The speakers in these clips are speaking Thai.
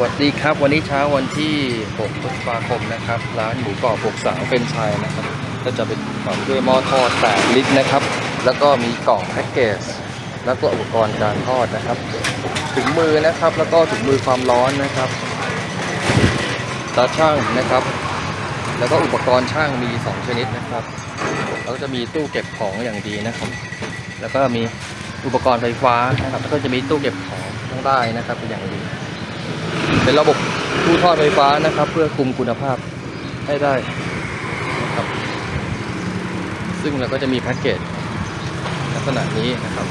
วัสดีครับ วันนี้เช้าวันที่ 6 พฤษภาคมนะครับ ร้านหมูกรอบปกสาวเป็นชายนะครับ ก็จะเป็นของด้วยหม้อทอด8ลิตรนะครับ แล้วก็มีกล่องแพ็กเกจ แล้วก็อุปกรณ์การทอดนะครับ ถุงมือนะครับ แล้วก็ถุงมือความร้อนนะครับ ตาช่างนะครับ แล้วก็อุปกรณ์ช่างมี 2 ชนิดนะครับ แล้วก็จะมีตู้เก็บของอย่างดีนะครับ แล้วก็มีอุปกรณ์ไฟฟ้านะครับ แล้วก็จะมีตู้เก็บของข้างใต้นะครับเป็นอย่างดี เป็นระบบตู้ทอดไฟฟ้านะครับ เพื่อคุมคุณภาพให้ได้นะครับ ซึ่งเราก็จะมีแพ็กเกจลักษณะนี้นะครับ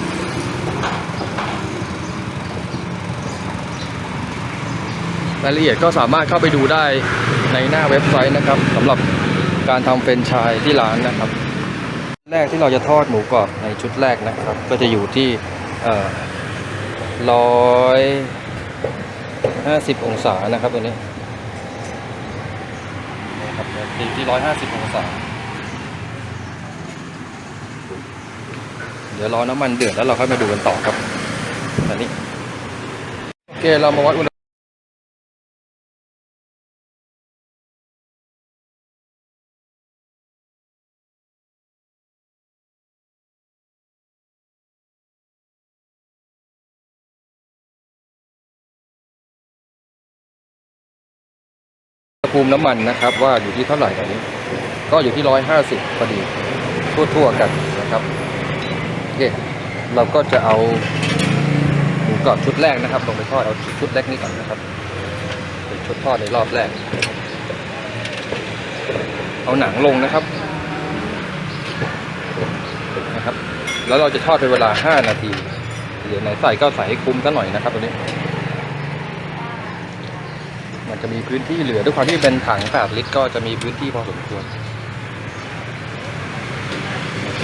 รายละเอียดก็สามารถเข้าไปดูได้ในหน้าเว็บไซต์นะครับสำหรับการทำเฟรนไชส์ที่ร้านนะครับ แรกที่เราจะทอดหมูกรอบในชุดแรกนะครับ ก็จะอยู่ที่ร้อย ห้าสิบองศานะครับตัวนี้นะครับตีที่ร้อยห้าสิบองศา เดี๋ยวรอน้ำมันเดือดแล้วเราค่อยมาดูกันต่อครับอันนี้โอเคเรามาวัดอุณห ภูมิน้ำมันนะครับ ว่าอยู่ที่เท่าไหร่ตอนนี้ ก็อยู่ที่ร้อยห้าสิบพอดีทั่วๆกันนะครับโอเคเราก็จะเอาหมูกรอบชุดแรกนะครับลงไปทอดเอาชุดแรกนี้ก่อนนะครับเป็นชุดทอดในรอบแรก เอาหนังลงนะครับนะครับ แล้วเราจะทอดเป็นเวลา 5 นาที เดี๋ยวไหนใส่ก็ใส่ให้คุ้มกันหน่อยนะครับตัวนี้ จะมีพื้นที่เหลือด้วยความที่เป็นถัง8ลิตร ก็จะมีพื้นที่พอสมควรโอเค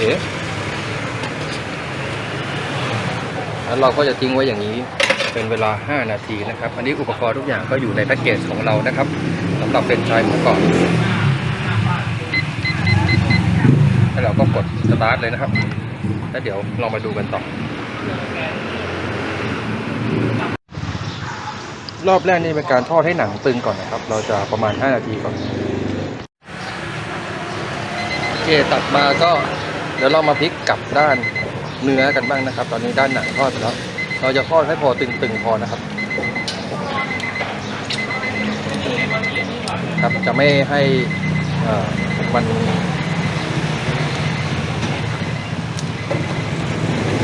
แล้วเราก็จะทิ้งไว้อย่างนี้เป็นเวลา 5 นาทีนะครับ อันนี้อุปกรณ์ทุกอย่างก็อยู่ในแพ็กเกจของเรานะครับสำหรับเป็นชายหมูกรอบแล้วเราก็กดสตาร์ทเลยนะครับ แล้วเดี๋ยวเรามาดูกันต่อ รอบแรกนี่เป็นการทอดให้หนังตึงก่อนนะครับ เราจะประมาณ 5 นาทีก่อนโอเคตัดมาก็เดี๋ยวเรามาพลิกกลับด้านเนื้อกันบ้างนะครับ ตอนนี้ด้านหนังทอดไปแล้วเราจะทอดให้พอตึงๆพอนะครับ ครับจะไม่ให้อ่อมัน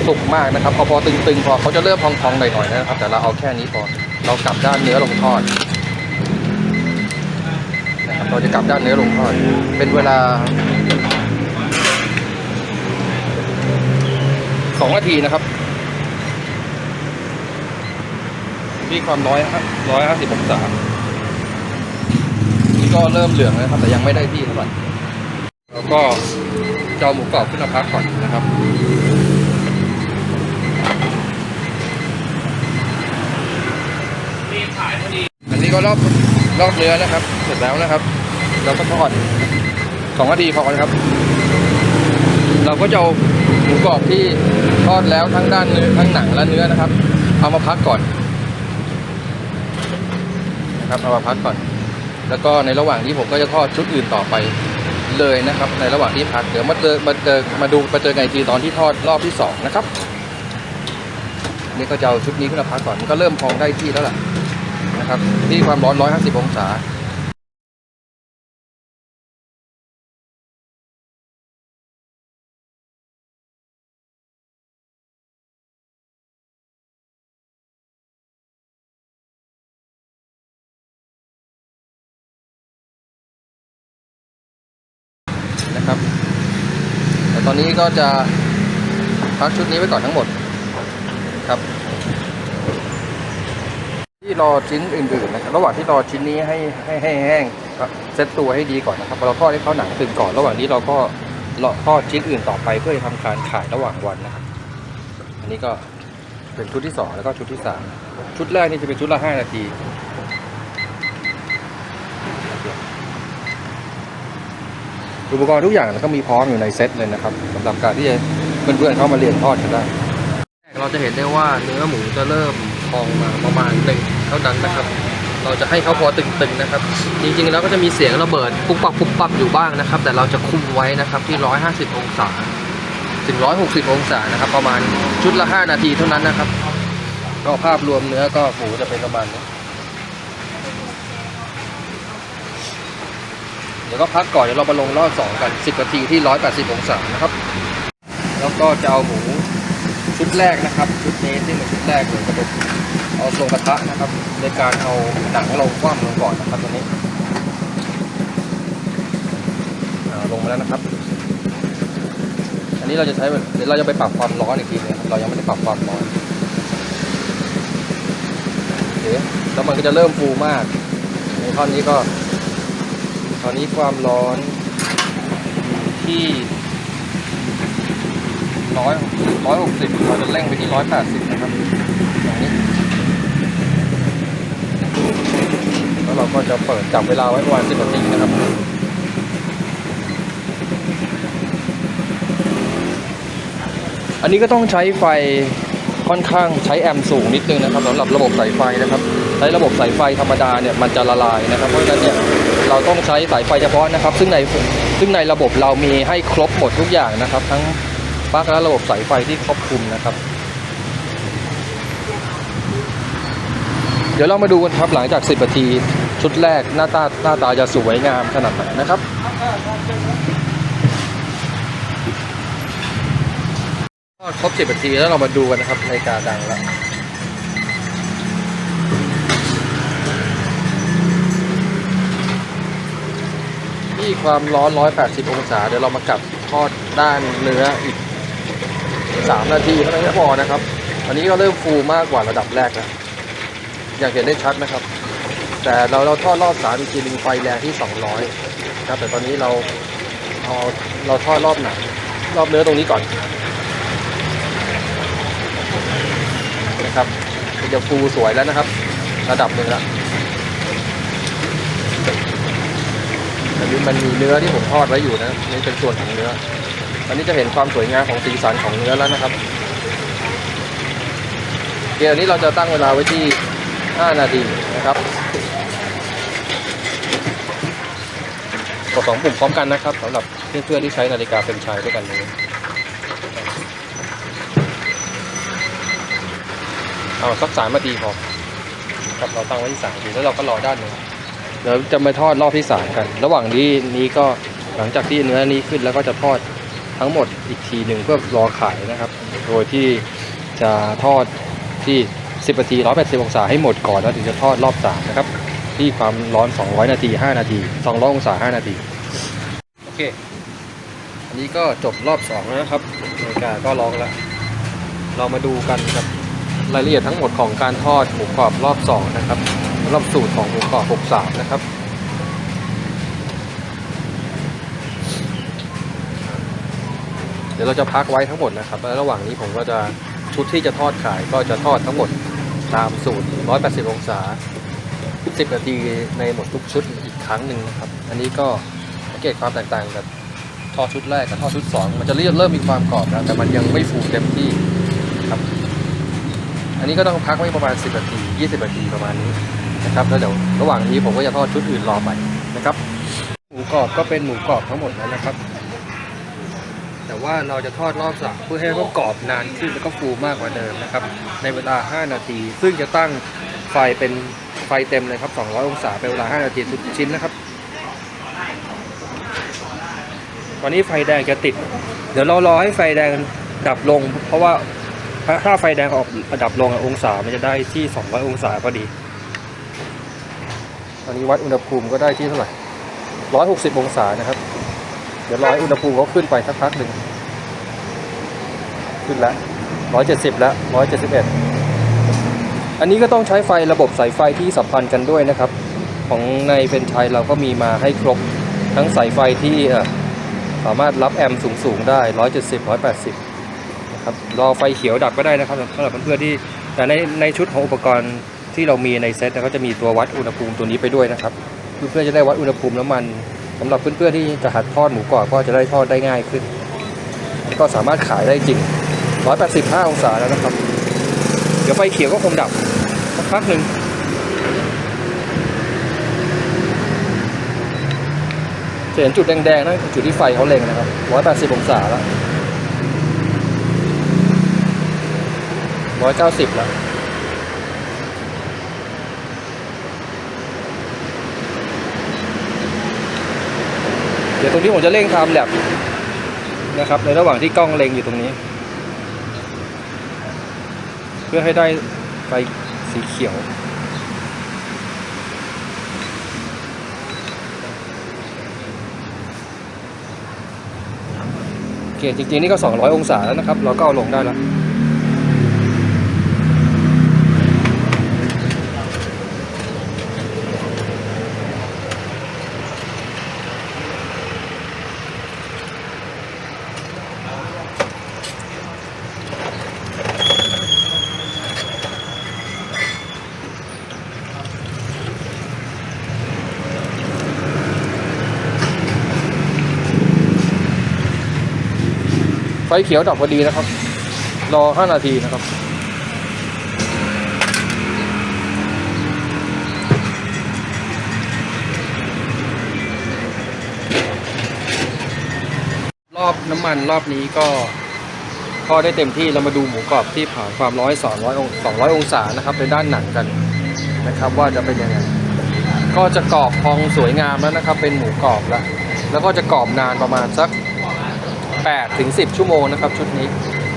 สุกมากนะครับพอพอตึงๆพอเขาจะเริ่มพองๆหน่อยๆนะครับ แต่เราเอาแค่นี้พอ เรากลับด้านเนื้อลงทอดนะครับเราจะกลับด้านเนื้อลงทอด เป็นเวลาสองนาทีนะครับที่ความร้อยร้อยห้าสิบองศานี่ก็เริ่มเหลืองแล้วครับ แต่ยังไม่ได้ที่เท่าไหร่แล้วก็จะเอาหมูกรอบขึ้นมาพักก่อนนะครับ ก็รอบรอบเนื้อนะครับ เสร็จแล้วนะครับ เราก็ทอดสองนาทีพอนะครับ เราก็จะเอาหมูกรอบที่ทอดแล้วทั้งด้านเนื้อทั้งหนังและเนื้อนะครับ เอามาพักก่อนนะครับเอามาพักก่อน แล้วก็ในระหว่างนี้ผมก็จะทอดชุดอื่นต่อไปเลยนะครับ ในระหว่างที่พักเดี๋ยวมาเจอมาเจอมาดูมาเจอกันอีกทีตอนที่ทอดรอบที่สองนะครับนี่ก็จะเอาชุดนี้ขึ้นมาพักก่อนมันก็เริ่มพองได้ที่แล้วล่ะ นะครับ ที่ความร้อน 150 องศานะครับแต่ตอนนี้ก็จะพักชุดนี้ไว้ก่อนทั้งหมดครับ ที่รอชิ้นอื่นๆนะครับระหว่างที่รอชิ้นนี้ให้ให้ให้แห้งก็เซตตัวให้ดีก่อนนะครับพอเราทอดให้เขาหนังตึงก่อน ระหว่างนี้เราก็รอทอดชิ้นอื่นต่อไปเพื่อทำการขายระหว่างวันนะครับ อันนี้ก็เป็นชุดที่สองแล้วก็ชุดที่สามชุดแรกนี่จะเป็นชุดละห้านาทีอุปกรณ์ทุกอย่างก็มีพร้อมอยู่ในเซตเลยนะครับสำหรับการที่จะเพื่อนๆเข้ามาเรียนทอดกันได้ เราจะเห็นได้ว่าเนื้อหมูจะเริ่มพองมาประมาณหนึ่ง เท่านั้นนะครับ เราจะให้เขาพอตึงๆนะครับ จริงๆแล้วก็จะมีเสียงระเบิดปุ๊บปับปุ๊บปับอยู่บ้างนะครับ แต่เราจะคุมไว้นะครับที่ 150 องศา ถึง 160 องศานะครับ ประมาณชุดละ 5 นาทีเท่านั้นนะครับ ก็ภาพรวมเนื้อก็หมูจะเป็นประมาณนี้เดี๋ยวก็พักก่อนเดี๋ยวเรามาลงรอบสองกัน 10 นาทีที่ 180 องศานะครับ แล้วก็จะเอาหมูชุดแรกนะครับ ชุดนี้ที่เป็นชุดแรกเลยจะเป็น เอาลงกระทะนะครับ ในการเอาหนังลงคว่ำลงก่อนนะครับตัวนี้ลงมาแล้วนะครับ อันนี้เราจะใช้เดี๋ยวเราจะไปปรับความร้อนอีกทีนึงเรายังไม่ได้ปรับความร้อนโอเคแล้วมันก็จะเริ่มฟูมากในท่อนนี้ก็ตอนนี้ความร้อนอยู่ที่ร้อยร้อยหกสิบเราจะเร่งไปที่ร้อยแปดสิบนะครับตรงนี้ แล้วเราก็จะเปิดจับเวลาไว้ประมาณสิบนาทีนะครับอันนี้ก็ต้องใช้ไฟค่อนข้างใช้แอมป์สูงนิดนึงนะครับสำหรับระบบสายไฟนะครับใช้ระบบสายไฟธรรมดาเนี่ยมันจะละลายนะครับ เพราะฉะนั้นเนี่ยเราต้องใช้สายไฟเฉพาะนะครับ ซึ่งในซึ่งในระบบเรามีให้ครบหมดทุกอย่างนะครับ ทั้งปลั๊กและระบบสายไฟที่ครอบคลุมนะครับ ดี๋ยวเรามาดูกันครับหลังจาก 10นาที ชุดแรกหน้าตาหน้าตาจะสวยงามขนาดไหนนะครับทอดครบ 10นาทีแล้วเรามาดูกันนะครับนาฬิการดังแล้วที่ความร้อน 180 องศา เดี๋ยวเรามากลับทอดด้านเนื้ออีก 3 นาทีเท่านั้นก็พอนะครับ อันนี้ก็เริ่มฟูมากกว่าระดับแรกแล้ว อย่างเห็นได้ชัดนะครับ แต่เราเราทอดรอบสามอีกทีนึงไฟแรงที่ 200ครับแต่ตอนนี้เราเอาเราทอดรอบหนังรอบเนื้อตรงนี้ก่อนนะครับจะฟูสวยแล้วนะครับ ระดับหนึ่งแล้วอันนี้มันมีเนื้อที่ผมทอดไว้อยู่นะนี่เป็นส่วนของเนื้ออันนี้จะเห็นความสวยงามของสีสันของเนื้อแล้วนะครับเดี๋ยวนี้เราจะตั้งเวลาไว้ที่ 5 นาทีนะครับ กดสองปุ่มพร้อมกันนะครับสำหรับเพื่อนๆที่ใช้นาฬิกาเป็นชายด้วยกันเลยเอาสักสามนาทีพอครับเราตั้งไว้ที่สามนาทีแล้วเราก็รอด้านหนึ่งเดี๋ยวจะมาทอดรอบที่สามกัน ระหว่างนี้นี้ก็หลังจากที่เนื้อนี้ขึ้นแล้วก็จะทอดทั้งหมดอีกทีหนึ่งเพื่อรอขายนะครับ โดยที่จะทอดที่ 10นาที180องศาให้หมดก่อนแล้วถึงจะทอดรอบสามนะครับที่ความร้อน 200 นาที 5 นาที 200 องศา 5 นาที โอเค อันนี้ก็จบรอบสองแล้วนะครับนาฬิกาก็ร้องแล้ว เรามาดูกันครับรายละเอียดทั้งหมดของการทอดหมูกรอบรอบ 2 นะครับรับสูตรของหมูกรอบ63 นะครับเดี๋ยวเราจะพักไว้ทั้งหมดนะครับ และระหว่างนี้ผมก็จะชุดที่จะทอดขายก็จะทอดทั้งหมด ตามสูตร 180 องศา 10 นาทีในหมดทุกชุดอีกครั้งหนึ่งนะครับ อันนี้ก็สังเกตความแตกต่างกับท่อชุดแรกกับท่อชุด 2 มันจะเริ่มเริ่มมีความกรอบแล้วแต่มันยังไม่ฟูเต็มที่ครับ อันนี้ก็ต้องพักไว้ประมาณ 10 นาที 20 นาทีประมาณนี้นะครับ แล้วเดี๋ยวระหว่างนี้ผมก็จะทอดชุดอื่นรอไปนะครับ หมูกรอบก็เป็นหมูกรอบทั้งหมดแล้วนะครับ แต่ว่าเราจะทอดรอบสามเพื่อให้เขากรอบนานขึ้นแล้วก็ฟูมากกว่าเดิมนะครับ ในเวลา 5 นาที ซึ่งจะตั้งไฟเป็นไฟเต็มเลยครับ 200 องศาเป็นเวลา 5 นาทีทุกชิ้นนะครับตอนนี้ไฟแดงจะติด เดี๋ยวเรารอให้ไฟแดงดับลง เพราะว่าถ้าไฟแดงออกดับลงองศามันจะได้ที่ 200 องศาพอดี ตอนนี้วัดอุณหภูมิก็ได้ที่เท่าไหร่160 องศานะครับ ดี๋ยวรอให้อุณหภูมิเขาขึ้นไปสักพักหนึ่งขึ้นแล้ว170แล้ว171อันนี้ก็ต้องใช้ไฟระบบสายไฟที่สัมพันธ์กันด้วยนะครับ ของในเฟนไชายเราก็มีมาให้ครบทั้งสายไฟที่สามารถรับแอมป์สูงๆได้170 180นะครับรอไฟเขียวดับก็ได้นะครับสำหรับเพื่อนๆที่แต่ในในชุดของอุปกรณ์ที่เรามีในเซ็ตเนี่ยก็จะมีตัววัดอุณหภูมิตัวนี้ไปด้วยนะครับ เพื่อนๆจะได้วัดอุณหภูมิน้ำมัน สำหรับเพื่อนๆที่จะหัดทอดหมูกรอบก็จะได้ทอดได้ง่ายขึ้น ก็สามารถขายได้จริง 185 องศาแล้วนะครับ เดี๋ยวไฟเขียวก็คงดับสักพักหนึ่งจะเห็นจุดแดงๆนั่นคือจุดที่ไฟเขาเล่งนะครับ 180 องศาแล้ว 190 แล้ว ดี๋ยวตรงนี้ผมจะเร่งทม์แลปนะครับ ในระหว่างที่กล้องเล็งอยู่ตรงนี้ เพื่อให้ได้ไฟสีเขียวโอเคจริงๆนี่ก็ 200 องศาแล้วนะครับ เราก็เอาลงได้แล้ว ฟเขียวดับพอดีนะครับ รอ 5 นาทีนะครับรอบน้ำมันรอบนี้ก็ทอได้เต็มที่เรามาดูหมูกรอบที่ผ่านความร้อยสองร้อยองสองร้อยองศานะครับในด้านหนังกันนะครับ ว่าจะเป็นยังไงก็จะกรอบพองสวยงามแล้วนะครับ เป็นหมูกรอบแล้วแล้วก็จะกรอบนานประมาณสัก 8ถึง10 ชั่วโมงนะครับชุดนี้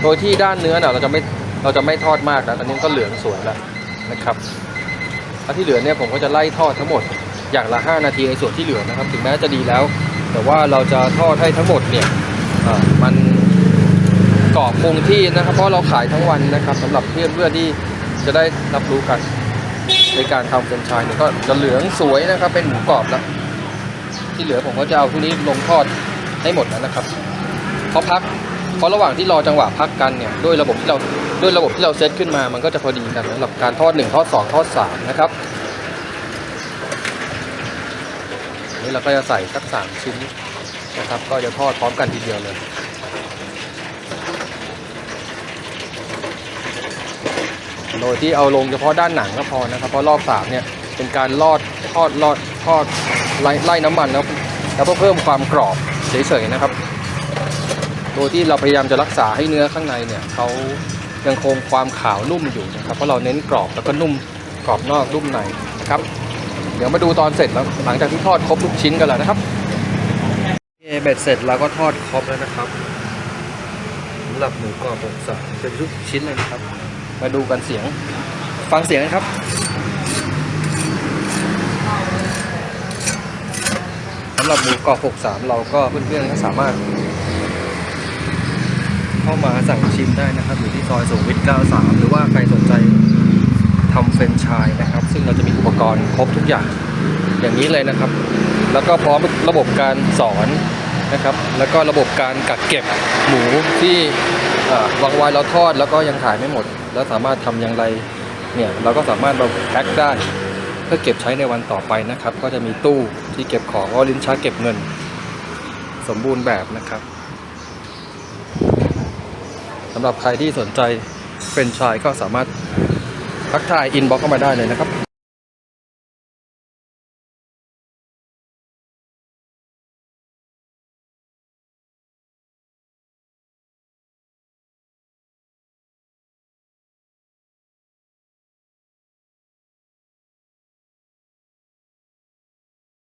โดยที่ด้านเนื้อเนี่ยเราจะไม่เราจะไม่ทอดมากนะตอนนี้ก็เหลืองสวยแล้วนะครับแล้วที่เหลือเนี่ยผมก็จะไล่ทอดทั้งหมดอย่างละ 5 นาทีในส่วนที่เหลือนะครับ ถึงแม้จะดีแล้ว แต่ว่าเราจะทอดให้ทั้งหมดเนี่ยมันกรอบคงที่นะครับ เพราะเราขายทั้งวันนะครับสำหรับเพื่อนเพื่อนที่จะได้รับรู้กัน ในการทำเฟรนช์ชายเนี่ยก็จะเหลืองสวยนะครับเป็นหมูกรอบแล้วที่เหลือผมก็จะเอาทุกนี้ลงทอดให้หมดแล้วนะครับ เพราพักเพราะระหว่างที่รอจังหวะพักกันเนี่ยด้วยระบบที่เราด้วยระบบที่เราเซตขึ้นมา มันก็จะพอดีกันสำหรับการทอด 1 ทอด 2 ทอด 3 นะครับนนี่เราก็จะใส่สักสามชิ้นนะครับ ก็จะทอดพร้อมกันทีเดียวเลยโดยที่เอาลงเฉพาะด้านหนังก็พอนะครับ เพราะรอบสามเนี่ยเป็นการลอดทอดลอดทอดไล่ไล่น้ำมันแล้วแล้วก็เพิ่มความกรอบเฉยๆนะครับ โดยที่เราพยายามจะรักษาให้เนื้อข้างในเนี่ยเขายังคงความขาวนุ่มอยู่นะครับเพราะเราเน้นกรอบแล้วก็นุ่มกรอบนอกนุ่มในนะครับ เดี๋ยวมาดูตอนเสร็จแล้วหลังจากที่ทอดครบทุกชิ้นกันแล้วนะครับโอเคเบ็ดเสร็จเราก็ทอดครบแล้วนะครับสำหรับหมูกรอบองศาเป็นทุกชิ้นเลยนะครับ มาดูกันเสียงฟังเสียงกันครับสำหรับหมูกรอบ 63 เราก็เพื่อนๆก็สามารถ เข้ามาสั่งชิมได้นะครับ อยู่ที่ซอยสุขมวิท93 หรือว่าใครสนใจทำเฟรนช์ชายนะครับ ซึ่งเราจะมีอุปกรณ์ครบทุกอย่างอย่างนี้เลยนะครับ แล้วก็พร้อมระบบการสอนนะครับ แล้วก็ระบบการกักเก็บหมูที่วางไว้เราทอดแล้วก็ยังขายไม่หมด แล้วสามารถทำอย่างไรเนี่ยเราก็สามารถมาแพ็คได้ เพื่อเก็บใช้ในวันต่อไปนะครับ ก็จะมีตู้ที่เก็บของว่าลิ้นชักเก็บเงิน สมบูรณ์แบบนะครับ สำหรับใครที่สนใจเฟรนชายก็สามารถทักทายอินบ็อกเข้ามาได้เลยนะครับ